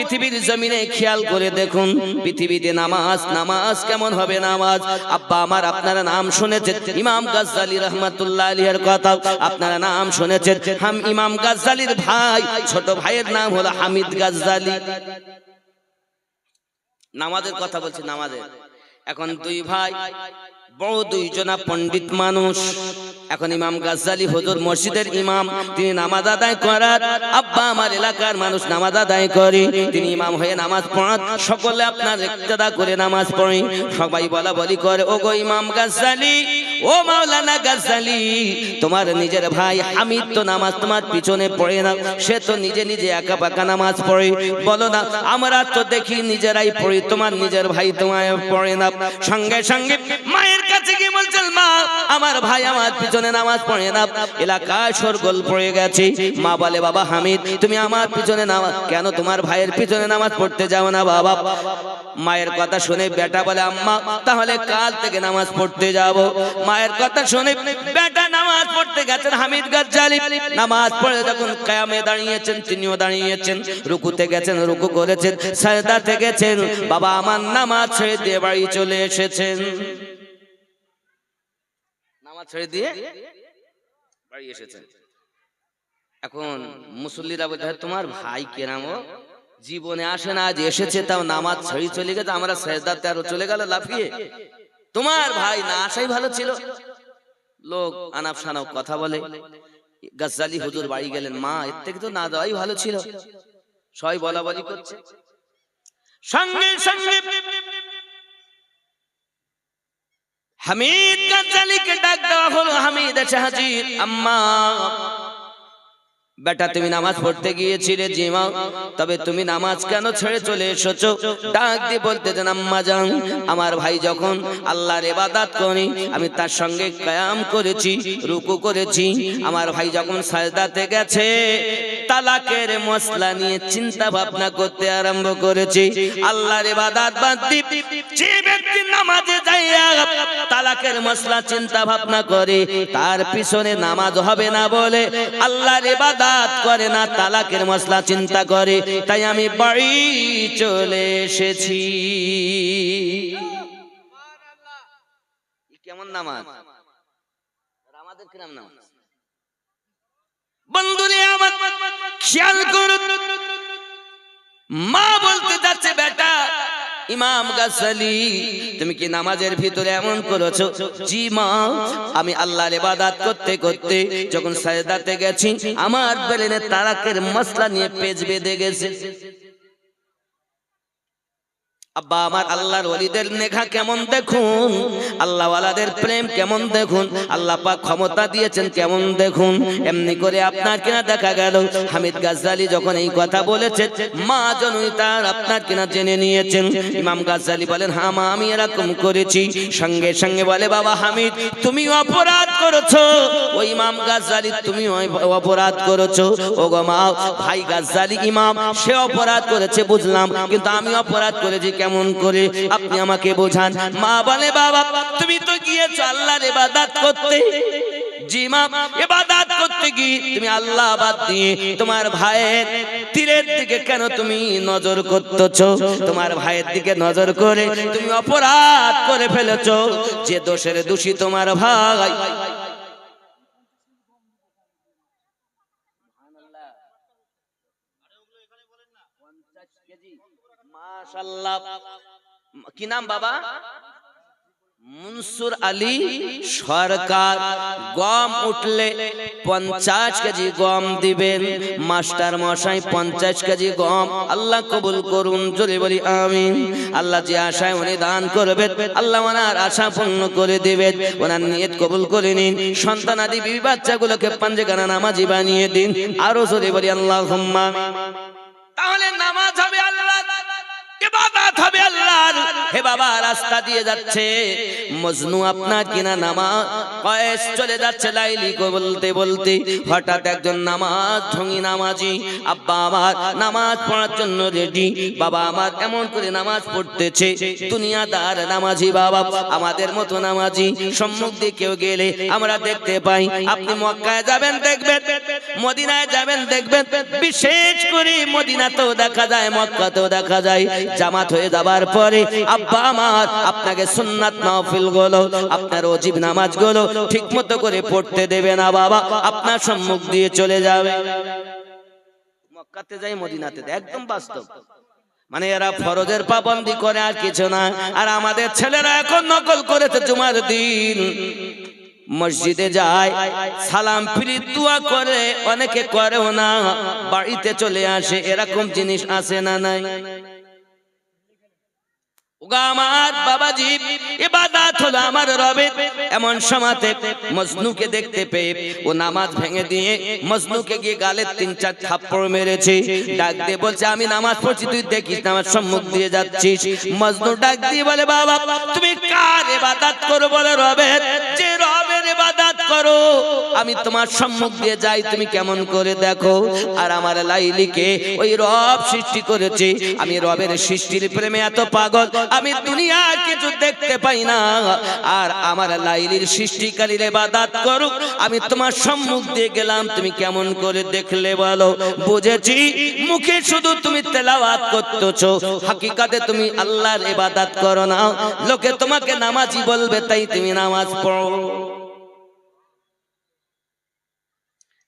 পৃথিবীর জমিনে খেয়াল করে দেখুন, পৃথিবীতে নামাজ নামাজ কেমন হবে নামাজ? আব্বা আমার আপনারা নাম শুনেছেন, ইমাম গাজ্জালি রহমাতুল্লাহ আলিয়ার কথা। আপনারা নাম শুনেছেন, হাম ইমাম গাজ্জালির ভাই, ছোট ভাইয়ের নাম হলো হামিদ গাজ্জালি। নামাজের কথা বলছি, নামাজের। এখন দুই ভাই বড় দুইজনা পণ্ডিত মানুষ। এখন ইমাম গাজ্জালি হুজুর মসজিদের ইমাম, তিনি নামাজ আদায় করার। আব্বা আমার এলাকার মানুষ নামাজ আদায় করে, তিনি ইমাম হয়ে নামাজ পড়ান। সকলে আপনার ইক্তেদা করে নামাজ পড়ে সবাই বলা বলি করে ও গো ইমাম গাজ্জালি, ও মাওলানা গাজ্জালি, তোমার নিজের ভাই হামিদ তো নামাজ তোমার পিছনে পড়ে না। সে তো নিজে নিজে একা পাকা নামাজ পড়ে। বলো না, আমরা তো দেখি নিজেরাই পড়ি, তোমার নিজের ভাই তোমায় পড়ে না। সঙ্গে সঙ্গে মায়ের কাছে গিয়ে বলছেন, মা, আমার ভাই আমার পিছনে নামাজ পড়ে না। এলাকায় সরগোল পড়ে গেছে। মা বলে, বাবা হামিদ, তুমি আমার পিছনে নামাজ কেন তোমার ভাইয়ের পিছনে নামাজ পড়তে যাও না, বাবা? মায়ের কথা শুনে বেটা বলে, আম্মা, তাহলে কাল থেকে নামাজ পড়তে যাব। মায়ের কথা শুনে বেটা নামাজ পড়তে গেছেন হামিদ গাজ্জালি। নামাজ পড়ে যখন কায়ামে দাঁড়িয়েছেন, তিনিও দাঁড়িয়েছেন। রুকুতে গেছেন, রুকু করেছেন সাজদাতে গেছেন। বাবা আমার নামাজ ছেড়ে দিয়ে বাড়ি চলে এসেছেন। ছেড়ে দিয়ে বাড়ি এসেছেন। এখন মুসল্লিরা বলতে তোমার ভাই কে নাম জীবনে আসে না, আজ এসেছে, তাও নামাজ ছেড়ে চলে গেছে, আমরা সেজদাতে আরও চলে গেল, লাফিয়ে। তোমার ভাই না আসাই ভালো ছিল। লোক আনাপ শানাপ কথা বলে। গাজ্জালি হুজুর বাড়ি গেলেন, মা, এর থেকে তো না দেওয়াই ভালো ছিল। সবাই বলা বলি করছে। সঙ্গে সঙ্গে হামিদ গাজ্জালিকে ডাক দেওয়া হলো হামিদ হাজির। আম্মা, বেটা, তুমি নামাজ পড়তে গিয়েছিলে জি মা, তবে তুমি নামাজ কেন ছেড়ে চলে এসেছ? ডাক দিয়ে বলতে আম্মা যান, আমার ভাই যখন আল্লাহর ইবাদত করি, আমি তার সঙ্গে কায়াম করেছি, রুকু করেছি, আমার ভাই যখন সাজদাতে গেছে তালাকের মশলা নিয়ে চিন্তা ভাবনা করতে আরম্ভ করেছি। আল্লাহর ইবাদত বাদ যে ব্যক্তি নামাজে যাইয়া তালাকের মশলা চিন্তা ভাবনা করে তার পিছনে নামাজ হবে না বলে আল্লাহর ইবাদত করে না তালাকের মশলা চিন্তা করে। তাই আমি বাড়ি চলে এসেছি। কেমন নামাজ? আমাদের কিরাম নামাজ? বন্ধুরে আমার খেয়াল করুন। মা বলতে যাচ্ছে বেটা, ইমাম গাছালি তুমি কি নামাজের ভিতরে এমন করেছ? জি মা, আমি আল্লাহর ইবাদত করতে করতে যখন সাজদাতে গেছি, আমার বেলেনে তারাকের মশলা নিয়ে পেজ বেঁধে গেছে। আব্বা, আমার আল্লাহর ওলিদের নেখা কেমন দেখুন? আল্লাহ ওয়ালাদের প্রেম কেমন দেখুন? আল্লাহ পাক ক্ষমতা দিয়েছেন কেমন দেখুন? এমনি করে আপনার কিনা দেখা গেল। হামিদ গাজ্জালি যখন এই কথা বলেছেন মা জনই তার আপনার কিনা জেনে নিয়েছেন। ইমাম গাজ্জালি বলেন হ্যাঁ মা, আমি এরকম করেছি। সঙ্গে সঙ্গে বলে, বাবা হামিদ তুমি অপরাধ করেছ। ওই ইমাম গাজ্জালি তুমি অপরাধ করেছ। ও গো মা, ভাই গাজ্জালি ইমাম, সে অপরাধ করেছে, বুঝলাম। কিন্তু আমি অপরাধ করেছি কেমন করে আপনি আমাকে বোঝান? মা বলে, বাবা, তুমি তো গিয়েছো আল্লাহর ইবাদত করতে। জি, মা, ইবাদত করতে তুমি আল্লাহ বাদ তোমার ভাইয়ের তীরের কেন তুমি নজর করতেছো? তোমার ভাইয়ের দিকে নজর করে তুমি অপরাধ করে ফেলেছো। যে দোষের দোষী তোমার ভাই। মাশাল্লাহ কি নাম বাবা? মনসুর আলী সরকার। গম উঠলে পঞ্চাশ কেজি গম দিবেন। মাস্টার মশাই পঞ্চাশ কেজি গম। আল্লাহ কবুল করুন, জোরে বলি আমিন। আল্লাহ যে আশায় উনি দান করবেন, আল্লাহ ওনার আশা পূর্ণ করে দিবেন। ওনার নিয়ত কবুল করে নিন। সন্তান আদি বিবি বাচ্চাগুলোকে পাঞ্জেগানা নামাজি বানিয়ে দিন। আরও জোরে বলি আল্লাহ তাহলে নামাজ হবে আল্লাহ হে বাবা, রাস্তা দিয়ে যাচ্ছে। মজনু আপনার কিনা নামাজ কয়েস চলে যাচ্ছে লাইলি বলতে বলতে। হঠাৎ একজন নামাজ ঢঙ্গি নামাজি, আব্বা আমার নামাজ পড়ার জন্য রেডি। বাবা আমার এমন করে নামাজ পড়তেছে। দুনিয়াদার নামাজি বাবা, আমাদের মতো নামাজি। সম্মুখ দিয়ে কেউ গেলে আমরা দেখতে পাই, আপনি মক্কায় যাবেন, দেখবেন। মদিনায় যাবেন, দেখবেন। বিশেষ করে মদিনাতেও দেখা যায়, মক্কাতেও দেখা যায়। জামাত হয়ে যাবার পরে আব্বা আমার, আপনাকে সুন্নাত নফিলগুলো, আপনার অজীব নামাজগুলো ঠিক মতো করে পড়তে দেবে না বাবা, আপনার সম্মুখ দিয়ে চলে যাবে। মক্কাতে যাই, মদিনাতে একদম বাস্তব। মানে এরা ফরজের পাবন্দি করে আর কিছু না, আর আমাদের ছেলেরা এখন নকল করেছে জুমার দিন। মসজিদে যায়, সালাম ফিরি, দোয়া করে, অনেকে করেও না, বাড়িতে চলে আসে, এরকম জিনিস আছে না নাই? তিন চার থাপ্পড় মেরেছে। বলছে, আমি নামাজ পড়ছি, তুই দেখিস আমার সম্মুখ দিয়ে যাচ্ছিস। মজনু ডাক দিয়ে বলে, বাবা, তুমি কার ইবাদত করো বলে রবে যে রবের ইবাদত করো। আমি তোমার সম্মুখ দিয়ে যাই, তুমি কেমন করে দেখো। আর আমার লাইলিকে ওই রব সৃষ্টি করেছে। আমি রবের সৃষ্টির প্রেমে এত পাগল, আমি দুনিয়া কিছু দেখতে পাই না। আর আমার লাইলির সৃষ্টিকারীর ইবাদত করুক, আমি তোমার সম্মুখ দিয়ে গেলাম। তুমি কেমন করে দেখলে বলো? বুঝেছি? মুখে শুধু তুমি তেলাওয়াত করতেছো। হাকিকাতে তুমি আল্লাহর ইবাদত করো না। লোকে তোমাকে নামাজি বলবে, তাই তুমি নামাজ পড়ো।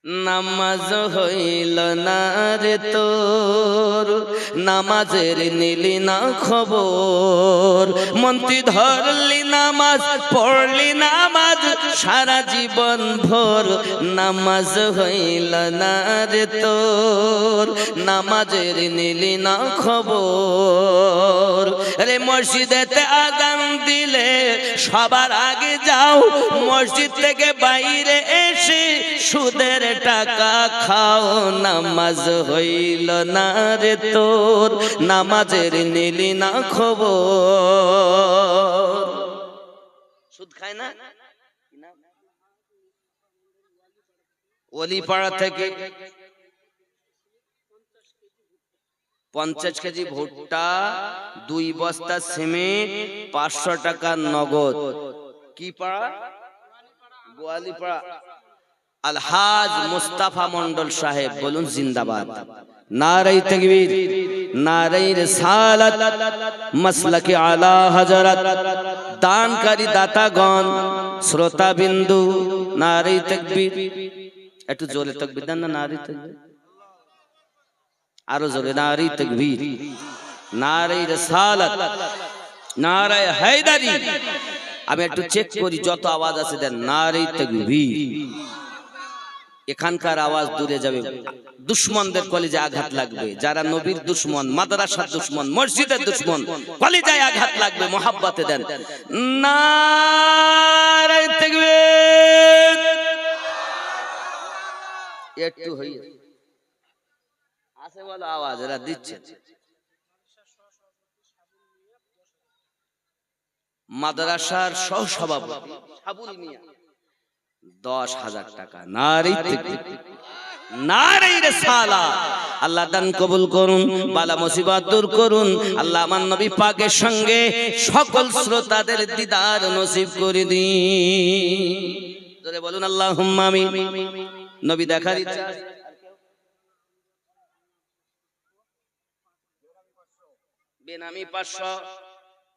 নামাজ হইল না রে তোর। নামাজের নিলি না খবর। মন্ত্রী ধরলি নামাজ, পড়লি নামাজ, সারা জীবন ভোর। নামাজ হইল না রে তোর। নামাজের নিলি না খবর। রে মসজিদেতে আজান দিলে সবার আগে যাও। মসজিদ থেকে বাইরে এসে সুদের টাকা খাও, নামাজ হইল না রে তোর, নামাজের নিলি না খবর। সুদ খায় না? অলিপাড়া থেকে পঞ্চাশ কেজি ভুট্টা, দুই বস্তা সিমেন্ট, পাঁচশো টাকা নগদ। কি পাড়া? গোয়ালিপাড়া। আলহাজ মুস্তাফা মন্ডল সাহেব, বলুন জিন্দাবাদ। নারাই তকবীর, নারাই রিসালাত, মাসলাকে আলা হযরত, দানকারী দাতাগণ শ্রোতা বিন্দু নারাই তকবীর। একটু জোরে তকবীর দেন না, নারাই তকবীর। আরও জোরে, নারাই তকবীর। নারাই রিসালাত নারায় হায়দারি। আমি একটু চেক করি, যত আওয়াজ আছে দেন, নারাই তকবীর। এখানকার আওয়াজ দূরে যাবে। দুশ্মনদের কলেজে আঘাত লাগবে। যারা নবীর দুশ্মন, মাদ্রাসার দুশ্মন, মসজিদের দুশ্মন, কলেজায় আঘাত লাগবে, মোহাব্বতে দেন। তাকবীর। একটু আছে বলো আওয়াজ, এরা দিচ্ছে। মাদ্রাসার সহ সভাপতি সাবুল মিয়া। দশ হাজার টাকা। নারী নারী সালা আল্লাহ দান কবুল করুন, বালা মুসিবত দূর করুন। আল্লাহ আমার নবী পাকের সঙ্গে সকল শ্রোতাদের দিদার নসিব করে দিন। বলুন আল্লাহ আমি নবী দেখার ইচ্ছা বেনামি পাঁচশো।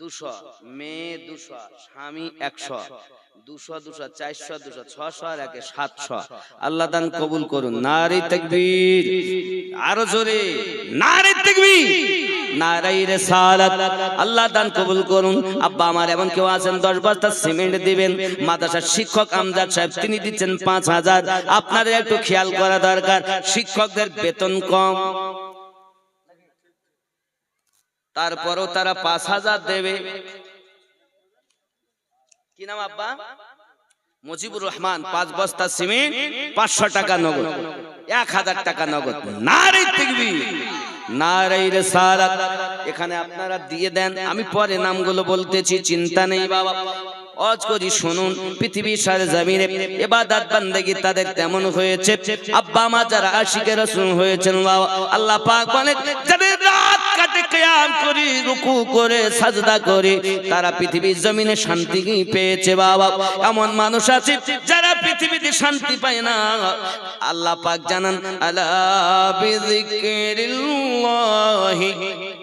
দুশো মেয়ে দুশো স্বামী একশো দুশো দুশো চারশো দুশো ছশো আর একে সাতশো। আল্লাহ দান কবুল করুন। নারী তকবীর। আরও জোরে। নারী তকবীর। নারাই রে সালাত আল্লাহ দান কবুল করুন। আব্বা আমার এমন কেউ আছেন দশ বস্তা সিমেন্ট দিবেন। মাদ্রাসার শিক্ষক আমজাদ সাহেব তিনি দিচ্ছেন পাঁচ হাজার। আপনাদের একটু খেয়াল করা দরকার। শিক্ষকদের বেতন কম। তারপরও তারা পাঁচ হাজার দেবে। কি নাম আব্বা? মুজিবুর রহমান পাঁচ বস্তা সিমেন্ট পাঁচশো টাকা নগদ। এক হাজার টাকা নগদ। নারী দেখবি এখানে আপনারা দিয়ে দেন। আমি পরে নামগুলো বলতেছি চিন্তা নেই বাবা। অজ করি শুনুন, পৃথিবীর সারে জমিনে এবাদাত বান্দেগি তাদের তেমন হয়েছে। আব্বা, মা যারা আশিকে রসুল হয়েছেন, বাবা, আল্লাহ পাক বলে যাদের রাত কাটে কিয়াম করি, রুকু করে, সাজদা করে, তারা পৃথিবীর জমিনে শান্তি পেয়েছে, বাবা। এমন মানুষ আছে যারা পৃথিবীতে শান্তি পায় না। আল্লাহ পাক জানান, আলা বিযিকরিল্লাহি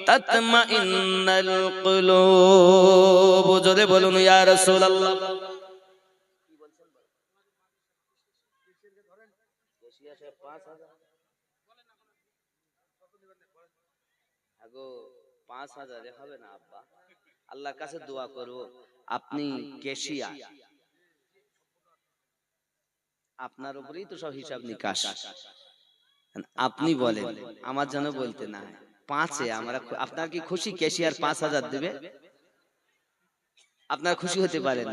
তাতমাইন্নাল বলুন পাঁচ হবে না কাছে দোয়া করব। আপনি কেশিয়া। আপনার উপরেই তো সব হিসাব নিকাশ। আপনি বলেন, আমার যেন বলতে না হয়। পাঁচে আমরা আপনার কি খুশি? কেশিয়ার পাঁচ হাজার দেবে? আপনার খুশি হতে পারেন।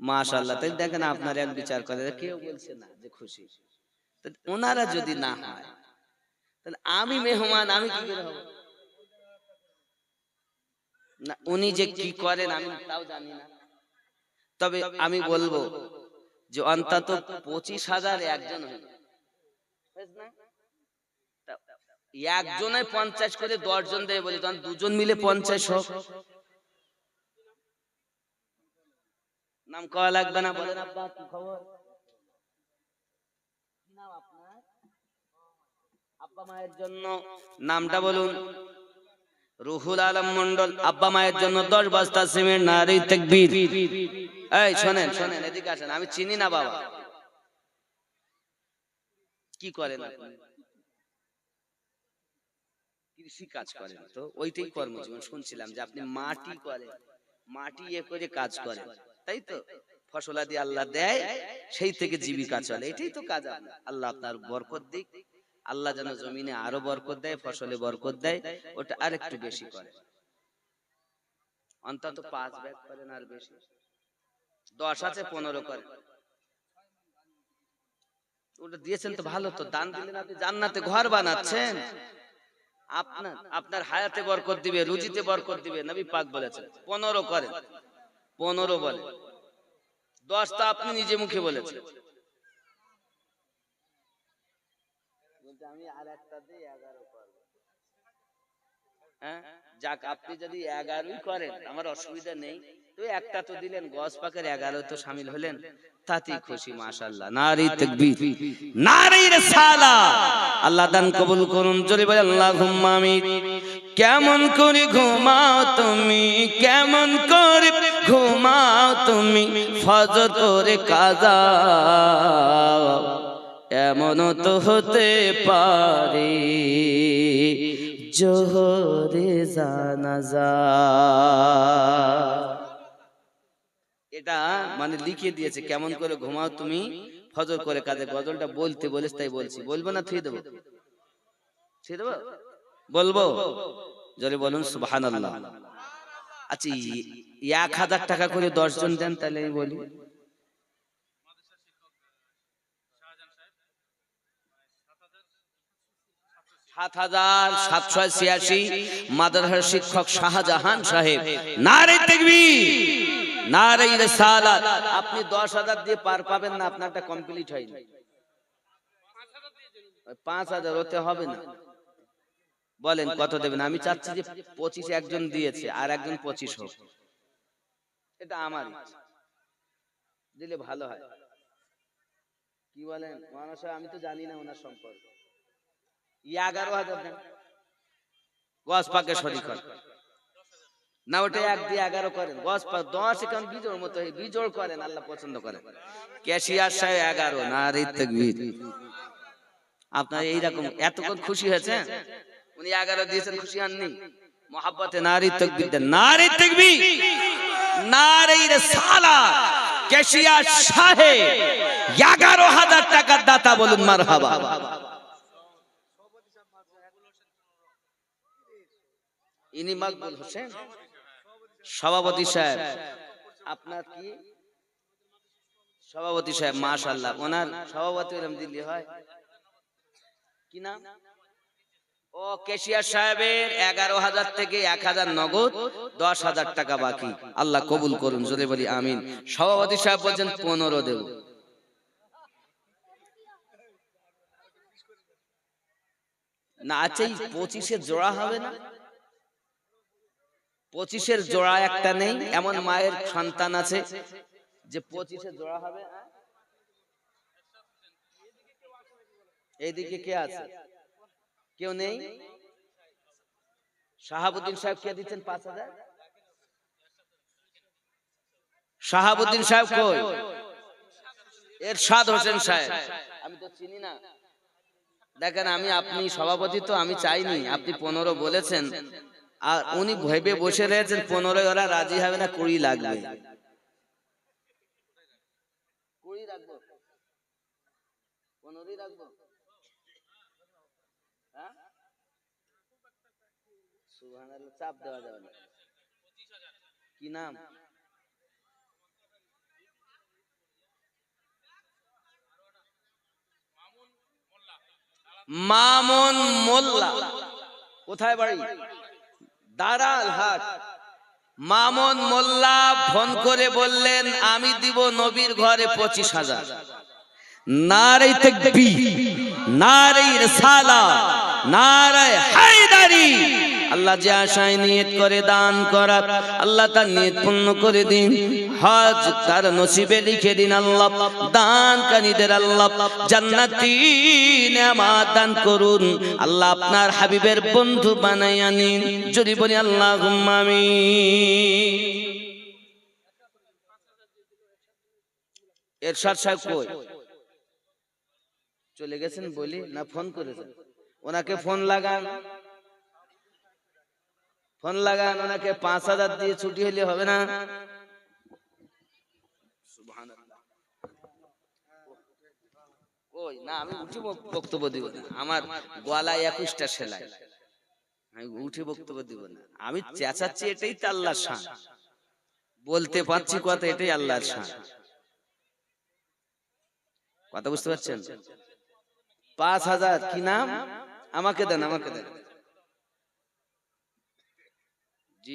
মাশাল্লাহ তাই দেখেন আপনার এক বিচার করে। কেউ বলছে না যে খুশি। ওনারা যদি না হয় তাহলে আমি মেহমান আমি কি করে হব? না উনি যে কি করেন আমি তাও জানি না। তবে আমি বলব যে অন্তত পঁচিশ হাজার একজন হইল। না? একজনে পঞ্চাশ করে দশ জন দেয় বলি, তখন দুজন মিলে পঞ্চাশ হোক। নাম লাগবে না, বলেন। আব্বা কি খবর আব্বা মায়ের জন্য নামটা বলুন। রুহুল আলম মন্ডল আব্বা মায়ের জন্য দশ বস্তা সিমেন্ট, নারী এই, শোনেন শোনেন, এদিকে আমি চিনি না বাবা। কি করেন আপনি? কৃষি কাজ করেন তো ওইটাই কর্মজীবন। শুনছিলাম যে আপনি মাটি করেন মাটি ইয়ে করে কাজ করেন তাই তো? ফসলাদি আল্লাহ দেয় সেই থেকে জীবিকা চলে। এটাই তো কাজ আল্লাহ। আপনার বরকত দিক। আল্লাহ যেন জমিনে আরও বরকত দেয় ফসলে বরকত দেয়। ওটা আরেকটু বেশি করে। অন্তত পাঁচ ব্যাগ করেন আর বেশি। দশ আছে পনেরো করে। ওটা দিয়েছেন তো ভালো তো। দান দিলেন আপনি জান্নাতে ঘর বানাচ্ছেন আপনার আপনার হায়াতে বরকত দিবে রুজিতে বরকত দিবে নবী পাক বলেছেন। পনেরো করেন। পনেরো বলে। দশটা আপনি নিজে মুখে বলেছেন। আমি আর একটা দিয়ে এগারো করব। হ্যাঁ? যাক আপনি যদি এগারোই করেন আমার অসুবিধা নেই। একটা তো দিলেন পাকের এগারো তো সামিল হলেন। তাতেই খুশি মাশাল্লাহ নারী আল্লাহ দান কবুল করুন বলে কেমন করে ঘুমাও তুমি, কেমন করে ঘুমাও তুমি ফজর করে কাজা। এমন তো হতে পারে, জোহরে জানাজা। এটা মানে লিখে দিয়েছে, কেমন করে ঘুমাও তুমি? ফজর করে কাজে গজলটা বলতে বলিস তাই বলছি। বলব না, থুয়ে দেবো? থুয়ে দেবো? বলব? জোরে বলুন, সুবহানাল্লাহ। আচ্ছা এক হাজার টাকা করে দশ জন দেন, তাহলে বলি। সাত হাজার সাতশো ছিয়াশি মাদ্রাসার শিক্ষক শাহজাহান সাহেব। নারে দেখবি নারে রেসালাত। আপনি দশ হাজার দিয়ে পার পাবেন না আপনারটা কমপ্লিট হয়নি। পাঁচ হাজার ওতে হবে না। বলেন কত দেবেন? আমি চাচ্ছি যে পঁচিশ একজন দিয়েছে আর একজন পঁচিশ হোক। এটা আমার দিলে ভালো হয়। কি বলেন? মানুষ আমি তো জানি না ওনার সম্পর্কে। এগারো হাজার দেন। গছ পাকে হয় না ওটা এক দিয়ে এগারো করেন। পাক দশ এখন বিজোড় মতো বিজোড় করেন, আল্লাহ পছন্দ করেন। ক্যাশিয়ার সাহেব এগারো না রে তাকবীর। আপনার এইরকম এতক্ষণ খুশি হয়েছে উনি এগারো দিয়েছেন, খুশি হননি। মোহাব্বতে নারী তকবির দেন। নারী তকবির! নারী সালা কেশিয়া শাহে এগারো হাজার টাকার দাতা বলুন মার হাবা ইনি মকবুল হোসেন? সভাপতি সাহেব। আপনার কি? সভাপতি সাহেব মাশাল্লাহ ওনার সভাপতি এরম দিল্লি হয়। কি নাম? ও কেশিয়ার সাহেবের এগারো হাজার থেকে এক হাজার নগদ দশ হাজার টাকা বাকি। আল্লাহ কবুল করুন জোরে বলি আমিন। সভাপতি সাহেব বলছেন পনেরো দেব। না আচ্ছা এই পঁচিশের জোড়া হবে না? পঁচিশের জোড়া একটা নেই এমন মায়ের সন্তান আছে যে পঁচিশের জোড়া হবে এইদিকে কে আছে? কেউ নেই? শাহাবুদ্দিন সাহেব কে দিচ্ছেন পাঁচ হাজার? শাহাবুদ্দিন সাহেব কই? এরশাদ হোসেন সাহেব। আমি তো চিনি না। দেখেন আমি আপনি সভাপতি তো আমি চাইনি। আপনি পনেরো বলেছেন। আর উনি ভেবে বসে রয়েছেন পনেরো ওরা রাজি হবে না, কুড়ি লাগবে। হ্যাঁ? কি নাম? মামুন মোল্লা। কোথায় বাড়ি? দাঁড়াল, হাট। মামুন মোল্লা ফোন করে বললেন, আমি দিব নবীর ঘরে পঁচিশ হাজার। নারে নারী সালা নারে হায়দারি। আল্লাহ যে আশায় নিয়ত করে দান করার আল্লাহ তার নিয়ত পূর্ণ করে দিন। হজ তার নসিবে লিখে দিন আল্লাহ। দান কানিদের আল্লাহ জান্নাতি নেয়ামত দান করুন। আল্লাহ আপনার হাবিবের বন্ধু বানাইয়া নিন যদি বলি আল্লাহ আমি এরশাদ সাহেব কই? চলে গেছেন বলি না ফোন করেছেন? ওনাকে ফোন লাগান। ফোন লাগান ওনাকে পাঁচ হাজার দিয়ে ছুটি হলে হবে না। ওই না আমি উঠে বক্তব্য দিব না। আমার গলায় একুশটা সেলাই। আমি উঠে বক্তব্য দিব না। আমি চেঁচাচ্ছি এটাই তো আল্লাহর শান। বলতে পারছি কথা এটাই আল্লাহর শান। কথা বুঝতে পারছেন? পাঁচ হাজার কি নাম? আমাকে দেন আমাকে দেন জি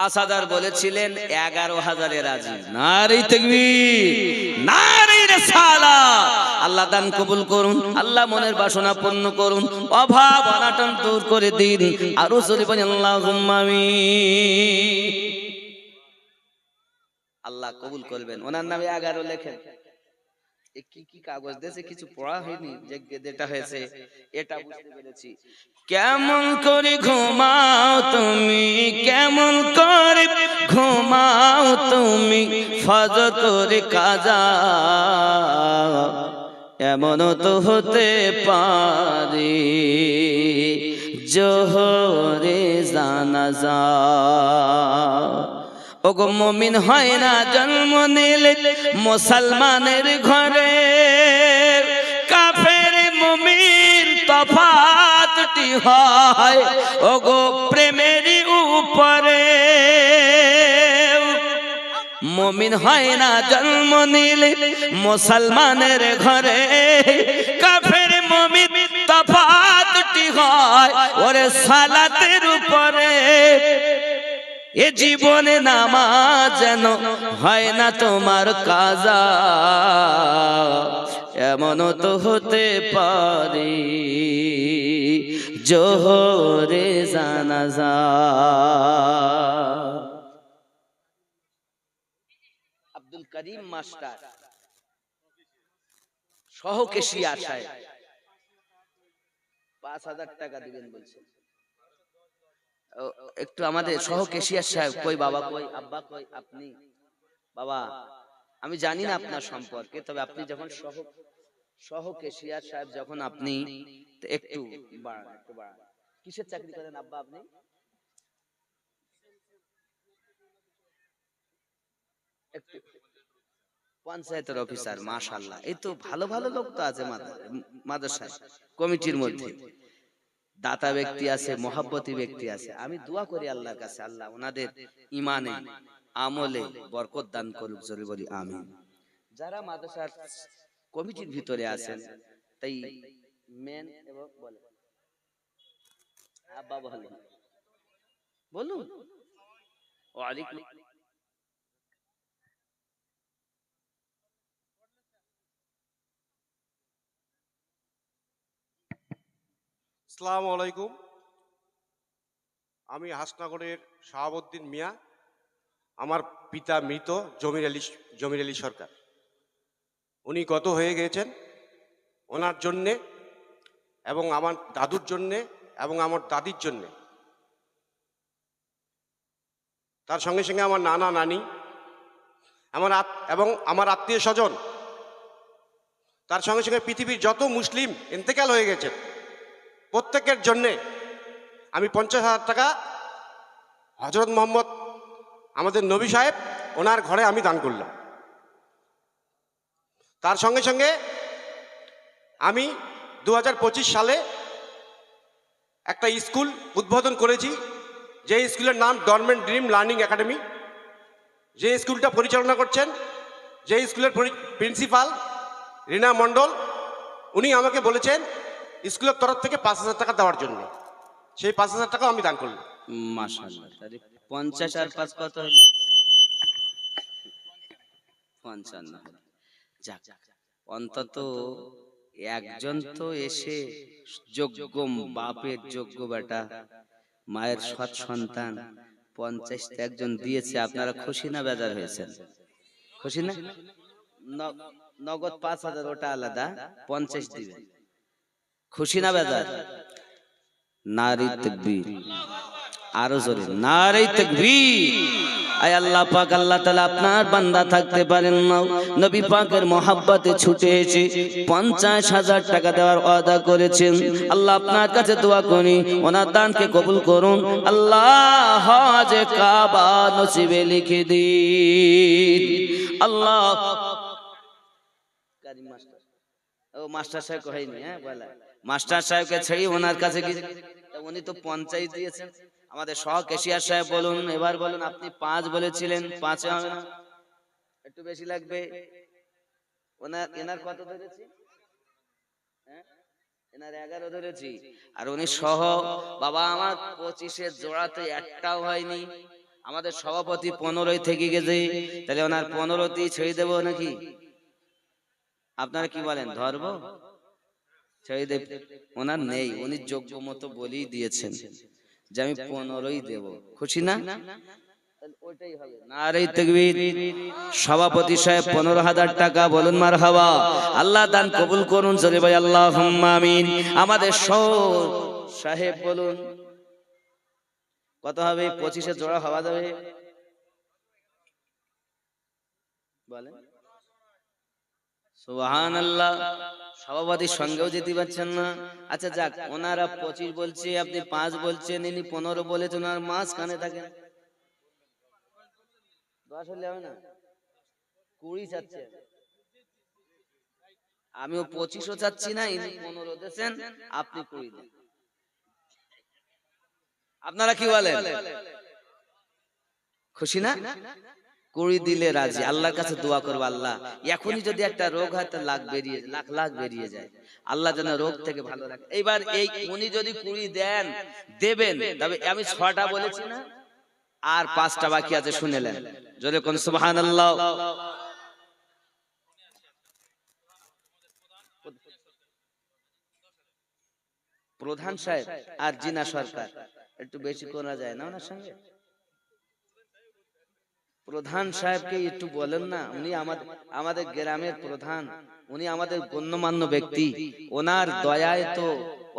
হাজার বলেছিলেন এগারো হাজারে রাজি। নারী তেগবি নারী সালা আল্লাহ দান কবুল করুন আল্লাহ মনের বাসনা পূর্ণ করুন অভাব অনাটন দূর করে দিন। আরও বলেন আল্লাহ আল্লাহ কবুল করবেন। ওনার নামে এগারো লেখেন। কি কি কাগজ দিয়েছে? কিছু পড়া হয়নি যে যেটা হয়েছে এটা বুঝতে পেরেছি। কেমন করে ঘুমাও তুমি? কেমন করে ঘুমাও তুমি? ফজ করে কাজা। এমন তো হতে পারে জোহরে জানাজা। ওগো মমিন হয় না জন্ম নিলে মুসলমানের ঘরে। কাফের মমিন তফাতটি হয় ওগো প্রেমের উপরে। মমিন হয় না জন্ম নিলে মুসলমানের ঘরে। কাফের মমিন তফাতটি হয় ওরে সালাতের উপরে। এ জীবনে নামাজ যেন হয় না তোমার কাজা। এমন তো হতে পারে জোহরে জানাজা। আব্দুল করিম মাস্টার, সহকেশিয়া সাহেব, পাঁচ হাজার টাকা দিবেন বলছেন। একটু আমাদের সহ কেশিয়ার সাহেব কই বাবা কই আব্বা কই আপনি? বাবা আমি জানি না আপনার সম্পর্কে তবে আপনি যখন সহ সহ কেশিয়ার সাহেব যখন আপনি একটু বাড়ান একটু বাড়ান। কিসের চাকরি করেন আব্বা আপনি? একটু পঞ্চায়েতের অফিসার মাশাল্লাহ এই তো ভালো ভালো লোক তো আছে মাদ্রা- মাদ্রাসায় কমিটির মধ্যে। দাতা ব্যক্তি আছে মহাব্বতী ব্যক্তি আছে। আমি দোয়া করি আল্লাহর কাছে আল্লাহ ওনাদের ইমানে আমলে বরকত দান করুক জোরে বলি আমিন। যারা মাদ্রাসার কমিটির ভিতরে আছেন তাই মেন এবং বলে। আব্বা বলেন। বলুন। ওয়ালাইকুম আসসালামু আলাইকুম। আমি হাসনগরের শাহাবুদ্দিন মিয়া, আমার পিতা মৃত জমির আলী জমির আলী সরকার। উনি গত হয়ে গিয়েছেন ওনার জন্যে এবং আমার দাদুর জন্যে এবং আমার দাদির জন্যে। তার সঙ্গে সঙ্গে আমার নানা নানি, আমার এবং আমার আত্মীয় স্বজন, তার সঙ্গে সঙ্গে পৃথিবীর যত মুসলিম ইন্তেকাল হয়ে গেছেন প্রত্যেকের জন্যে আমি পঞ্চাশ হাজার টাকা হজরত মোহাম্মদ আমাদের নবী সাহেব, ওনার ঘরে আমি দান করলাম। তার সঙ্গে সঙ্গে আমি দু হাজার পঁচিশ সালে একটা স্কুল উদ্বোধন করেছি, যে স্কুলের নাম গভর্নমেন্ট ড্রিম লার্নিং একাডেমি। যে স্কুলটা পরিচালনা করছেন, যে স্কুলের প্রিন্সিপাল রীনা মণ্ডল, উনি আমাকে বলেছেন স্কুলের তরফ থেকে পাঁচ হাজার টাকা দেওয়ার জন্য। সেই পাঁচ হাজার টাকা আমি দান করলাম। পঞ্চাশ আর পাঁচ কত পঞ্চান্ন যাক, অন্তত একজন তো এসে যোগ্য, বাপের যোগ্য বেটা, মায়ের সৎ সন্তান পঞ্চাশটা একজন দিয়েছে, আপনারা খুশি না বেজার হয়েছেন? খুশি ন- নগদ পাঁচ হাজার, ওটা আলাদা, পঞ্চাশ দিবেন। খুশি না বেজার? নারী তকবীর। আরও জোরে। নারী তকবীর। আয় আল্লাহ পাক আল্লাহ তাআলা আপনার বান্দা থাকতে পারেন না। নবী পাকের মহাব্বতে ছুটে এসে পঞ্চাশ হাজার টাকা দেওয়ার ওয়াদা করেছেন। আল্লাহ আপনার কাছে দোয়া করি ওনার দানকে কবুল করুন। আল্লাহ হজ কাবা নসিবে লিখে দিন। আল্লাহ। কারিম মাস্টার। ও মাস্টার সাহেব হয়নি হ্যাঁ বলা মাস্টার সাহেবকে ছেড়ে ওনার কাছে উনি তো পঞ্চায়েত দিয়েছেন। আমাদের সহ কেশিয়ার সাহেব বলুন, এবার বলুন, আপনি পাঁচ বলেছিলেন, পাঁচে হবে না। একটু বেশি লাগবে। ওনার এনার কত ধরেছি? হ্যাঁ? এনার এগারো ধরেছি। আর উনি সহ বাবা আমার পঁচিশের জোড়াতে একটাও হয়নি। আমাদের সভাপতি পনেরোই থেকে গেছে। তাহলে ওনার পনেরোতেই ছেড়ে দেবো নাকি? আপনারা কি বলেন, ধরব? ছেড়ে ওনার নেই উনি যোগ্য মতো বলেই দিয়েছেন যে আমি পনেরোই দেব। খুশি না? সভাপতি সাহেব পনেরো হাজার টাকা বলুন মার হাওয়া আল্লাহ দান কবুল করুন ভাই আল্লাহ আমিন। আমাদের সাহেব বলুন। কত হবে? পঁচিশে জোড়া হওয়া যাবে। বলেন। সুবহান আল্লাহ সভাপতির সঙ্গেও যেতে পারছেন না। আচ্ছা যাক ওনারা পঁচিশ বলছে আপনি পাঁচ বলছেন ইনি পনেরো বলেছেন ওনার মাঝ কানে থাকেন। দশ হলে হবে না? কুড়ি চাচ্ছে আমিও পঁচিশও চাচ্ছি না ইনি পনেরো দিয়েছেন আপনি কুড়ি দেন। আপনারা কি বলেন? খুশি না? কুড়ি দিলে রাজি। আল্লাহর কাছে দোয়া করব আল্লাহ। এখনই যদি একটা রোগ হয় তো লাখ বেরিয়ে লাখ লাখ বেরিয়ে যায়। আল্লাহ যেন রোগ থেকে ভালো রাখে। এইবার এই উনি যদি কুড়ি দেন দেবেন। তবে আমি ছটা বলেছি না আর পাঁচটা বাকি আছে শুনেলেন যদি কোন সুবহান আল্লাহ প্রধান সাহেব আর জিনা সরকার। একটু বেশি করা যায় না ওনার সঙ্গে? প্রধান সাহেবকে একটু বলেন না, উনি আমাদের আমাদের গ্রামের প্রধান, উনি আমাদের গণ্যমান্য ব্যক্তি, ওনার দয়ায় তো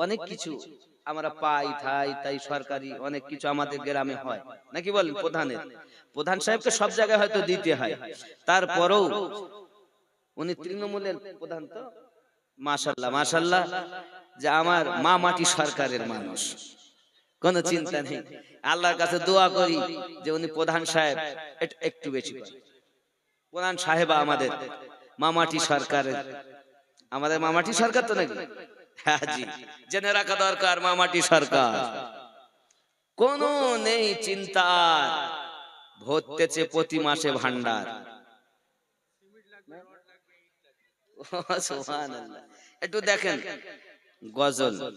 অনেক কিছু আমরা পাই, থাই, তাই সরকারি অনেক কিছু আমাদের গ্রামে হয়, নাকি বলেন প্রধানের? প্রধান সাহেবকে সব জায়গায় হয়তো দিতে হয়, তারপরেও উনি তৃণমূলের প্রধান তো? মাশাল্লাহ মাশাল্লাহ, যে আমার মা মাটি সরকারের মানুষ, কোনো চিন্তা নেই। আল্লাহর কাছে দোয়া করি যে উনি প্রধান সাহেব, একটু- বেশি। প্রধান সাহেবা আমাদের, মামাটি সরকারের। আমাদের মামাটি সরকার তো নাকি? হ্যাঁ জেনে রাখা দরকার মামাটি সরকার। কোন নেই চিন্তা ভরতেছে প্রতি মাসে ভান্ডার একটু দেখেন, গজল।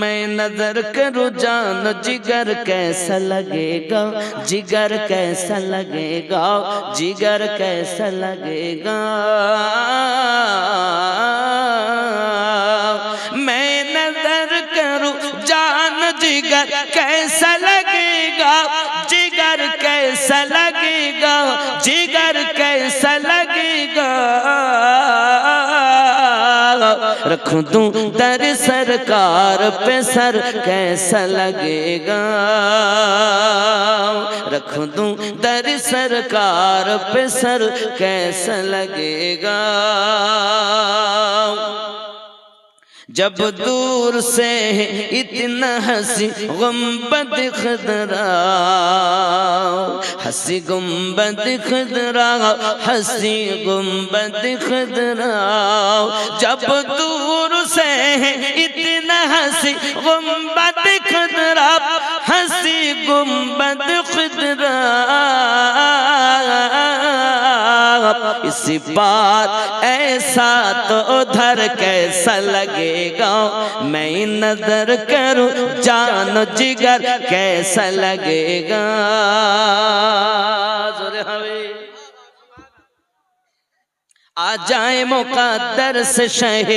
میں نظر کرو جان، جگر کیسا لگے گا؟ جگر کیسا لگے گا؟ جگر کیسا لگے گا؟ میں نظر کرو جان، جگر کیسا لگے گا؟ جگر کیسا لگے گا؟ جگر کیسا لگے رکھ دوں در سرکار پہ سر کیسا لگے گا؟ رکھ دوں در سرکار پہ سر کیسا لگے گا؟ جب دور سے اتنا ہنسی غمبت خدرا ہسی گنبد خدرا ہنسی غمبت خدرا جب دور سے اتنا ہنسی غمبت خدرا ہسی غمبت خدرا اس بات ایسا تو ادھر کیسا لگے گا؟ میں نظر کروں، جان جگر کیسا لگے گا؟ آ جائے مقادر سے شہ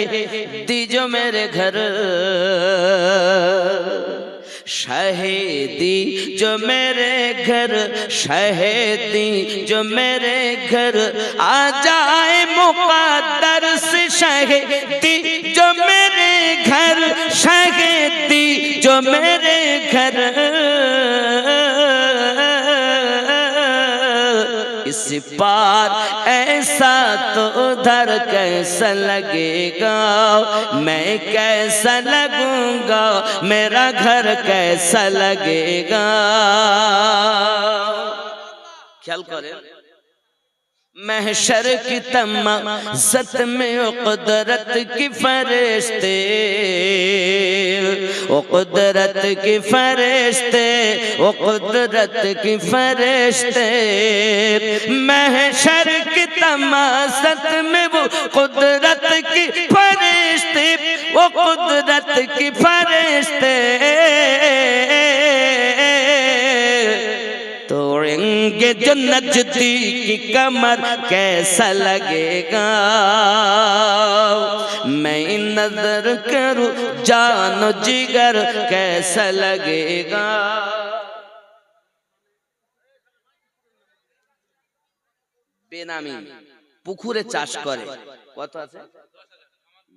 دیجو میرے گھر۔ شہیدی جو میرے گھر شہیدی جو میرے گھر آ جائے مقدر سے شہیدی جو میرے گھر شہیدی جو میرے گھر سپار، ایسا تو ادھر کیسا لگے گا؟ میں کیسا لگوں گا؟ میرا گھر کیسا لگے گا؟ خیال کریں۔ محشر کی تما زت میں قدرت کی فرشتے او قدرت کی فرشتے او قدرت کی فرشتے محشر کی تما زت میں وہ قدرت کی فرشتے وہ قدرت کی فرشتے तोड़ेंगे जो नजदी की कमर कैसा लगेगा मैं नजर करूं जानो जिगर कैसा लगेगा বেনামি পুকুরে চাষ করে কত আছে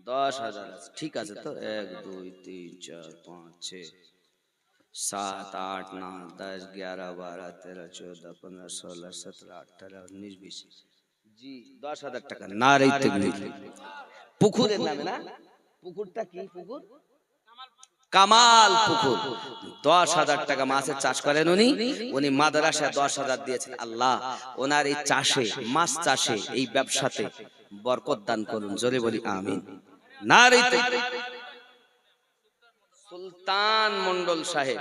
দশ হাজার আছে ঠিক আছে তো এক দুই তিন চার পাঁচ ছয় सात आठ नौ दस ग्यारह बारह तेरह चौदह पंद्रह सोलह सत्रह अठारह उन्नीस बीस জি দশ হাজার টাকা না রেতে পুকুরের নামে না পুকুরটা কি পুকুর কামাল পুকুর দশ হাজার টাকা মাছের চাষ করেন উনি উনি মাদ্রাসায় দশ হাজার দিয়েছেন আল্লাহ ওনার এই চাষে মাছ চাষে এই ব্যবসাতে বরকত দান করুন জোরে বলি আমিন না রেতে সুলতান মন্ডল সাহেব।